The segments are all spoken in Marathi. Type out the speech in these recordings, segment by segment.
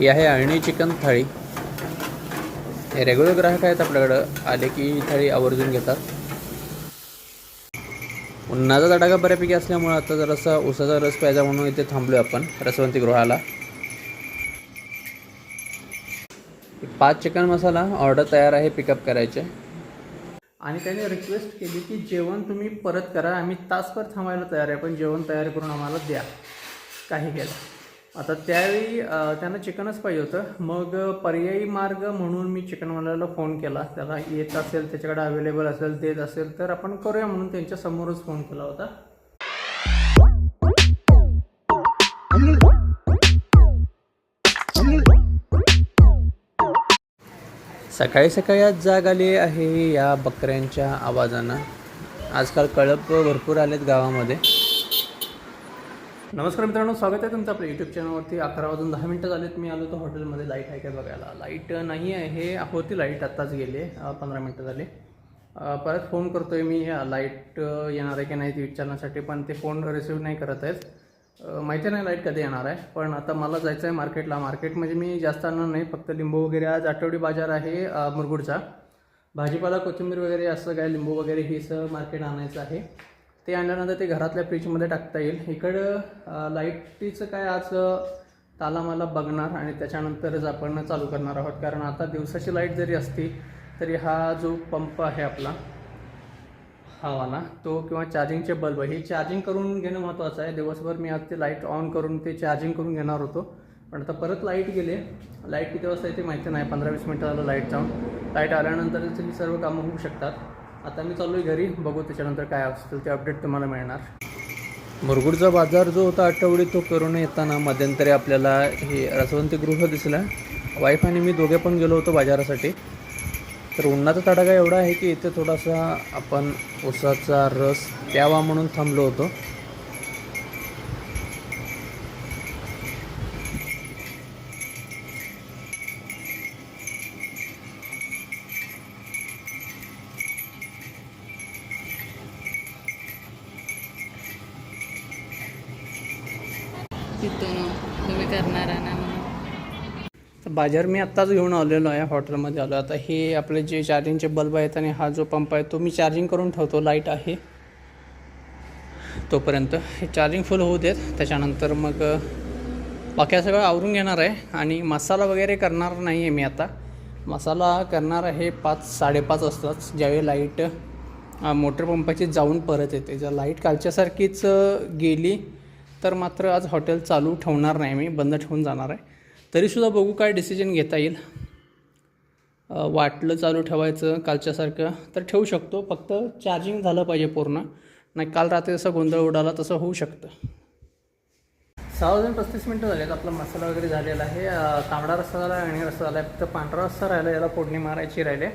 ही आहे अळणी चिकन थाळी. हे रेग्युलर ग्राहक आहेत आपल्याकडं. आले की ही थाळी आवर्जून घेतात. उन्हाचा तडाखा बऱ्यापैकी असल्यामुळं आता जरासा उसाचा रस प्यायचा म्हणून इथे थांबलो आपण रसवंती गृहाला. पाच चिकन मसाला ऑर्डर तयार आहे पिकअप करायचे. आणि त्याने रिक्वेस्ट केली की जेवण तुम्ही परत करा आम्ही तासभर थांबायला तयार आहे पण जेवण तयार करून आम्हाला द्या. काही केलं आता त्यावेळी त्यांना चिकनच पाहिजे होतं. मग पर्यायी मार्ग म्हणून मी चिकनवाल्याला फोन केला. त्याला येत असेल त्याच्याकडे अवेलेबल असेल देत असेल तर आपण करूया म्हणून त्यांच्या समोरच फोन केला होता. सकाळी सकाळी आज जाग आली आहे या बकऱ्यांच्या आवाजानं. आजकाल कळप भरपूर आलेत गावामध्ये. नमस्कार मित्रांनो स्वागत आहे तुमचं आपल्या यूट्यूब चॅनलवरती अकरा वाजून दहा मिनटं झालेत मी आलो तर हॉटेलमध्ये लाइट आहे काय बघायला? लाइट नाही आहे. होती लाइट आत्ताच गेले. पंधरा मिनटं झाले. परत फोन करतोय मी. लाइट येणार आहे की नाही ते विचारण्यासाठी पण ते फोन रिसिव्ह नाही करत आहेत. माहिती नाही लाइट कधी येणार आहे. पण आता मला जायचं आहे मार्केटला मार्केट म्हणजे मी जास्त आणणार नाही. फक्त लिंबू वगैरे आज आठवडी बाजार आहे मुरगुडचा. भाजीपाला कोथिंबीर वगैरे असं काय लिंबू वगैरे हे सगळं मार्केट आणायचं आहे. ते आणल्यानंतर ते घरातल्या फ्रीजमध्ये टाकता येईल. इकडं लाईटीचं काय आज तालामाला बघणार आणि त्याच्यानंतरच आपण चालू करणार आहोत. कारण आता दिवसाची लाइट जरी असती तरी हा जो पंप आहे आपला हवाला तो किंवा चार्जिंगचे बल्ब हे चार्जिंग करून घेणं महत्त्वाचं आहे. दिवसभर मी आज ते लाइट ऑन करून ते चार्जिंग करून घेणार होतो. पण आता परत लाइट गेले. लाइट किती वाजता येते माहिती नाही. पंधरा वीस मिनटं झालं लाइट जाऊन लाइट आल्यानंतरच ही सर्व कामं होऊ शकतात. आता मी चालू आहे घरी. बघू त्याच्यानंतर काय असतील ते अपडेट तुम्हाला मिळणार. मुरगुडचा बाजार जो होता आठवडी तो करून येताना मध्यंतरी आपल्याला हे रसवंतीगृह दिसला. वाईफ आणि मी दोघे पण गेलो होतो बाजारासाठी. तर उन्हाचा तडागा एवढा आहे की इथे थोडासा आपण उसाचा रस प्यावा म्हणून थांबलो होतो. तिथून तुम्ही करणार ना म्हणून. तर बाजार मी आत्ताच घेऊन आलेलो आहे हॉटेलमध्ये आलो आता हे आपले जे चार्जिंगचे बल्ब आहेत आणि हा जो पंप आहे तो मी चार्जिंग करून ठेवतो लाइट आहे. तोपर्यंत हे चार्जिंग फुल होऊ देत. त्याच्यानंतर मग बाकी सगळं आवरून घेणार आहे. आणि मसाला वगैरे करणार नाही आहे मी आता. मसाला करणार आहे पाच साडेपाच असताच ज्यावेळी लाइट मोटर पंपाची जाऊन परत येते. जर लाइट कालच्यासारखीच गेली तर मात्र आज हॉटेल चालू ठेवणार नाही मी बंद ठेवून जाणार आहे. तरीसुद्धा बघू काय डिसिजन घेता येईल. वाटलं चालू ठेवायचं कालच्यासारखं तर ठेवू शकतो फक्त चार्जिंग झालं पाहिजे पूर्ण. नाही काल रात्री जसं गोंधळ उडाला तसं होऊ शकतं. सहा वाजून पस्तीस मिनटं झालेत. आपला मसाला वगैरे झालेला आहे. तांबडा रस्सा झाला आणि रस्सा झाला आहे फक्त पांढरा रस्सा राहिला याला फोडणी मारायची राहिले.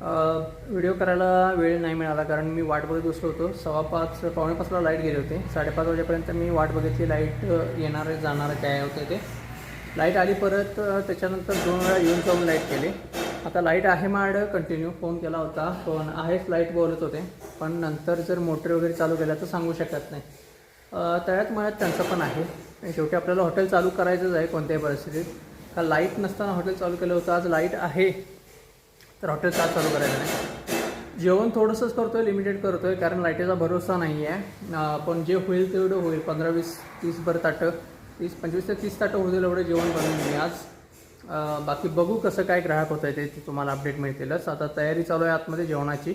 व्हिडिओ करायला वेळ नाही मिळाला कारण मी वाट बघत बसलो होतो. सव्वा पाच पावणेपाचला लाइट गेली होती. साडेपाच वाजेपर्यंत मी वाट बघितली. लाइट येणार आहे जाणार काय होतं ते. लाइट आली परत त्याच्यानंतर दोन वेळा येऊन जाऊन लाइट केली. आता लाइट आहे माड कंटिन्यू फोन केला होता. फोन आहेच लाइट बोलत होते. पण नंतर जर मोटर वगैरे चालू केल्या तर सांगू शकत नाही. तळ्यात मळ्यात त्यांचं पण आहे. शेवटी आपल्याला हॉटेल चालू करायचंच आहे कोणत्याही परिस्थितीत. का लाइट नसताना हॉटेल चालू केलं होतं आज लाइट आहे. तर हॉटेल का चालू करायचं नाही. जेवण थोडंसंच करतो आहे लिमिटेड करतो आहे कारण लाईटीचा भरोसा नाही आहे. पण जे होईल तेवढं होईल. पंधरा वीस तीसभर ताटं तीस पंचवीस ते तीस ताटं होतील एवढं जेवण बनवून मी आज. बाकी बघू कसं काय ग्राहक होत आहे ते तुम्हाला अपडेट मिळतीलच. आता तयारी चालू आहे आतमध्ये जेवणाची.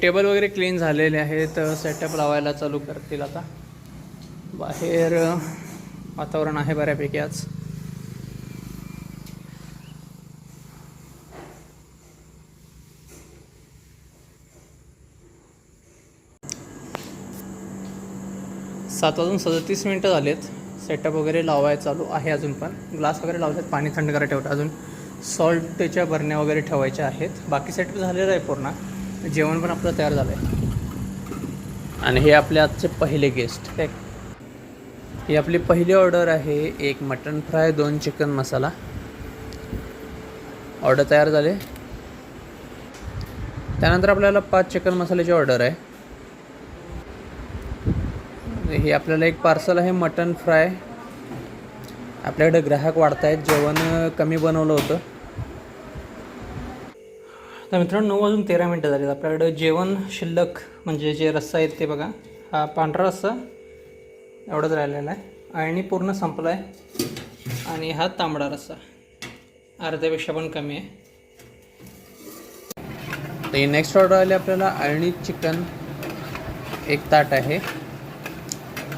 टेबल वगैरे क्लीन झालेले आहेत. सेटअप लावायला चालू करतील आता. बाहेर वातावरण आहे बऱ्यापैकी आज. सात वाजून सदतीस मिनटं झालेत. सेटअप वगैरे लावाय चालू आहे अजून पण. ग्लास वगैरे लावतात पाणी थंड करायला ठेवतं अजून सॉल्टच्या बरण्या वगैरे ठेवायच्या आहेत. बाकी सेटअप झालेलं आहे पूर्ण. जेवण पण आपलं तयार झालं आहे आणि हे आपले आजचे पहिले गेस्ट काय ही आपली पहिली ऑर्डर आहे. एक मटन फ्राय दोन चिकन मसाला ऑर्डर तयार झाले. त्यानंतर आपल्याला पाच चिकन मसाल्याची ऑर्डर आहे. हे आपल्याला एक पार्सल आहे मटन फ्राय. आपल्याकडे ग्राहक वाढत आहेत जेवण कमी बनवलं होतं. तर मित्रांनो नऊ वाजून तेरा मिनटं झाली आपल्याकडं जेवण शिल्लक म्हणजे जे रस्सा आहेत ते बघा. हा पांढरा रस्सा एवढंच राहिलेला आहे. आणि पूर्ण संपला आहे आणि हा तांबडा रस्सा. अर्ध्यापेक्षा पण कमी आहे. तर नेक्स्ट ऑर्डर आली आपल्याला अळणी चिकन. एक ताट आहे.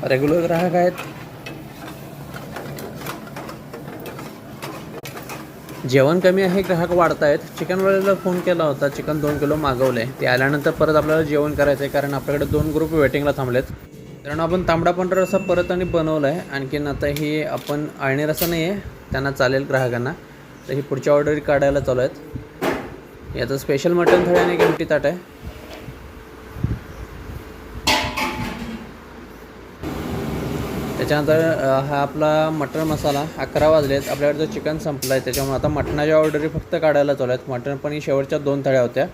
रेग्युलर ग्राहक आहेत. जेवण कमी आहे ग्राहक वाढत आहेत. चिकनवाल्याला फोन केला होता चिकन दोन किलो मागवले. ते आल्यानंतर परत आपल्याला जेवण करायचं आहे कारण आपल्याकडे दोन ग्रुप वेटिंगला थांबलेत. कारण आपण तांबडा पांढरा रसा परत आणि बनवला आहे आणखीन आता ही आपण आळणी रसा नाही आहे त्यांना चालेल ग्राहकांना. तर ही पुढच्या ऑर्डरी काढायला चालू आहेत याचं स्पेशल मटन थाळी आणि एक ताट आहे. त्याच्यानंतर हा आपला मटण मसाला अकरा वाजलेत. जो चिकन संपलं आहे त्याच्यामुळे आता मटणाच्या ऑर्डरी फक्त काढायला चालू आहेत. मटण पण ही शेवटच्या दोन थळ्या होत्या.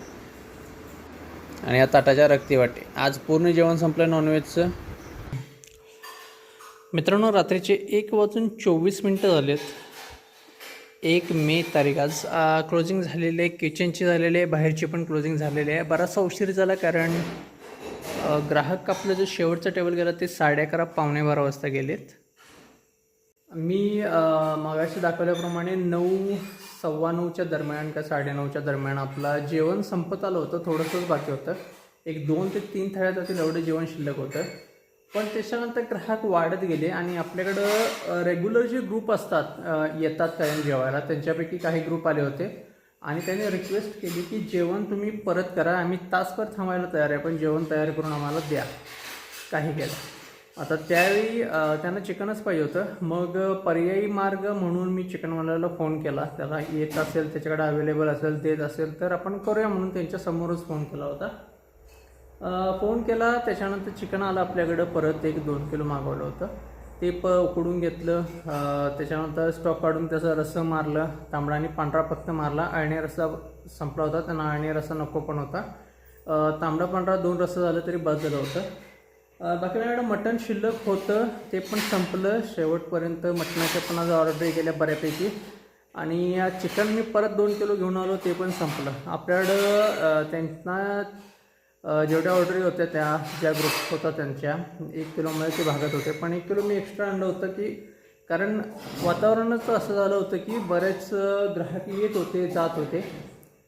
आणि या ताटाच्या रक्ती वाटे. आज पूर्ण जेवण संपलं नॉनव्हेजचं मित्रांनो रात्रीचे एक वाजून चोवीस मिनटं झालेत. एक मे तारीख. आज क्लोजिंग झालेली आहे किचनची झालेली आहे बाहेरची पण क्लोजिंग झालेली आहे. बराचसा उशीर झाला कारण ग्राहक आपलं जो शेवटचं टेबल गेला ते साडे अकरा पावणे बारा वाजता गेलेत. मी मागाशी दाखवल्याप्रमाणे नऊ सव्वा नऊच्या दरम्यान का साडेनऊच्या दरम्यान आपला जेवण संपत आलं होतं थोडंसंच बाकी होतं. एक दोन ते तीन थाळ्या जातील एवढं जेवण शिल्लक होतं. पण त्याच्यानंतर ग्राहक वाढत गेले आणि आपल्याकडं रेग्युलर जे ग्रुप असतात येतात कायम जेवायला त्यांच्यापैकी काही ग्रुप आले होते. आणि त्याने रिक्वेस्ट केली की जेवण तुम्ही परत करा आम्ही तासभर थांबायला तयार आहे पण जेवण तयार करून आम्हाला द्या. काही केलं. आता त्यावेळी त्यांना चिकनच पाहिजे होतं. मग पर्यायी मार्ग म्हणून मी चिकनवाल्याला फोन केला. त्याला येत असेल त्याच्याकडे अवेलेबल असेल देत असेल तर आपण करूया म्हणून त्यांच्यासमोरच फोन केला होता. फोन केला. त्याच्यानंतर चिकन आलं आपल्याकडं. परत एक दोन किलो मागवलं होतं. ते प उकडून घेतलं त्याच्यानंतर स्टॉक काढून त्याचं रस्सं मारलं तांबडा आणि पांढरा फक्त मारला अळणी रस्सा संपला होता त्यांना अळणी रस्सा नको पण होता. तांबडा पांढरा दोन रस्सा झालं तरी बस झालं होतं. बाकी माझ्याकडं मटण शिल्लक होतं ते पण संपलं. शेवटपर्यंत मटणाच्या पण आज ऑर्डर केल्या बऱ्यापैकी. आणि चिकन मी परत दोन किलो घेऊन आलो ते पण संपलं. आपल्याकडं त्यांना जेवढ्या ऑर्डरी होत्या त्या ज्या ग्रुप होत्या त्यांच्या एक किलोमध्ये ते भागत होते. पण एक किलो मी एक्स्ट्रा आणलं होतं की कारण वातावरणच असं झालं होतं की बरेच ग्राहक येत होते जात होते.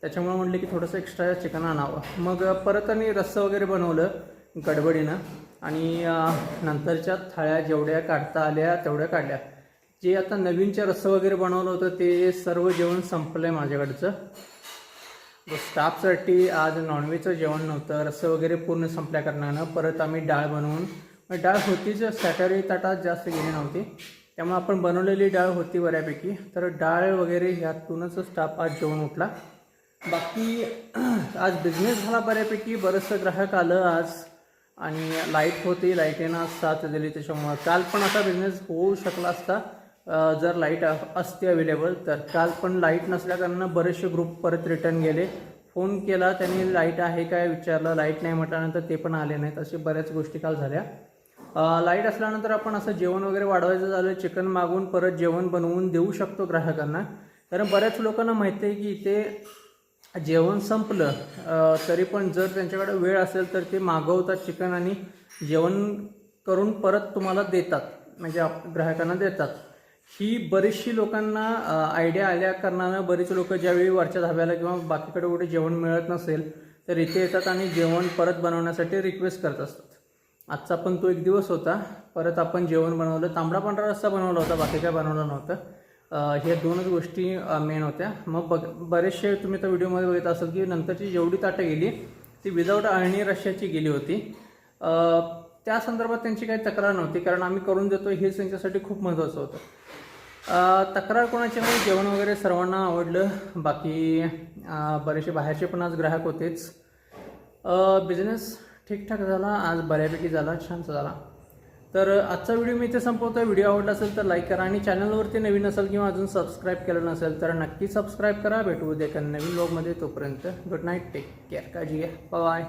त्याच्यामुळे म्हटले की थोडंसं एक्स्ट्रा चिकन आणावं. मग परत आणि रस्सं वगैरे बनवलं गडबडीनं. आणि नंतरच्या थाळ्या जेवढ्या काढता आल्या तेवढ्या काढल्या. जे आता नवीनच्या रस्सं वगैरे बनवलं होतं ते सर्व जेवण संपलं आहे माझ्याकडचं. स्टाफसाठी आज नॉनव्हेजचं जेवण नव्हतं रस्सं वगैरे पूर्ण संपल्या कारणानं परत आम्ही डाळ बनवून मग डाळ होतीच सॅटर्डे ताटात जास्त गेली नव्हती त्यामुळे आपण बनवलेली डाळ होती बऱ्यापैकी. तर डाळ वगैरे ह्यातूनच स्टाफ आज जेवण उठला. बाकी आज बिझनेस झाला बऱ्यापैकी बरंचसं ग्राहक आलं आज आणि लाइट होती लाईटेनं आज साथ दिली त्याच्यामुळं. काल पण असा बिझनेस होऊ शकला असता. जर लाइट असते अवेलेबल तर काल पण लाइट नसल्याकारणानं बरेचसे ग्रुप परत रिटर्न गेले. फोन केला त्यांनी लाइट आहे काय विचारलं लाइट नाही म्हटल्यानंतर ते पण आले नाहीत असे बऱ्याच गोष्टी काल झाल्या. लाइट असल्यानंतर आपण असं जेवण वगैरे वाढवायचं झालं चिकन मागून परत जेवण बनवून देऊ शकतो ग्राहकांना. कारण बऱ्याच लोकांना माहिती आहे की इथे जेवण संपलं तरी पण जर त्यांच्याकडे वेळ असेल तर ते मागवतात चिकन आणि जेवण करून परत तुम्हाला देतात म्हणजे आप ग्राहकांना देतात. ही बरीचशी लोकांना आयडिया आल्या कारणानं बरीच लोक ज्यावेळी वरच्या धाब्याला किंवा बाकीकडे कुठे जेवण मिळत नसेल तर इथे येतात आणि जेवण परत बनवण्यासाठी रिक्वेस्ट करत असतात. आजचा पण तो एक दिवस होता. परत आपण जेवण बनवलं. तांबडा पांढरा रस्सा बनवला होता बाकी काय बनवलं नव्हतं. हे दोनच गोष्टी मेन होत्या. मग बघ बरेचसे तुम्ही तर व्हिडिओमध्ये बघित असाल की नंतरची जेवढी ताटं गेली ती विदाऊट अळणी रश्याची गेली होती. त्या संदर्भात त्यांची काही तक्रार नव्हती कारण आम्ही करून देतो हेच त्यांच्यासाठी खूप महत्त्वाचं होतं. तक्रार कोणाची नाही जेवण वगैरे सर्वांना आवडलं. बाकी बरेचसे बाहेरचे पण आज ग्राहक होतेच. बिझनेस ठीकठाक झाला आज बऱ्यापैकी झाला छान झाला. तर आजचा व्हिडिओ मी इथे संपवतो व्हिडिओ आवडला असेल तर लाईक करा आणि चॅनलवरती नवीन असेल किंवा अजून सबस्क्राईब केलं नसेल तर नक्की सबस्क्राईब करा. भेटू उद्या नवीन ब्लॉगमध्ये तोपर्यंत गुड नाईट टेक केअर काळजी घ्या. बाय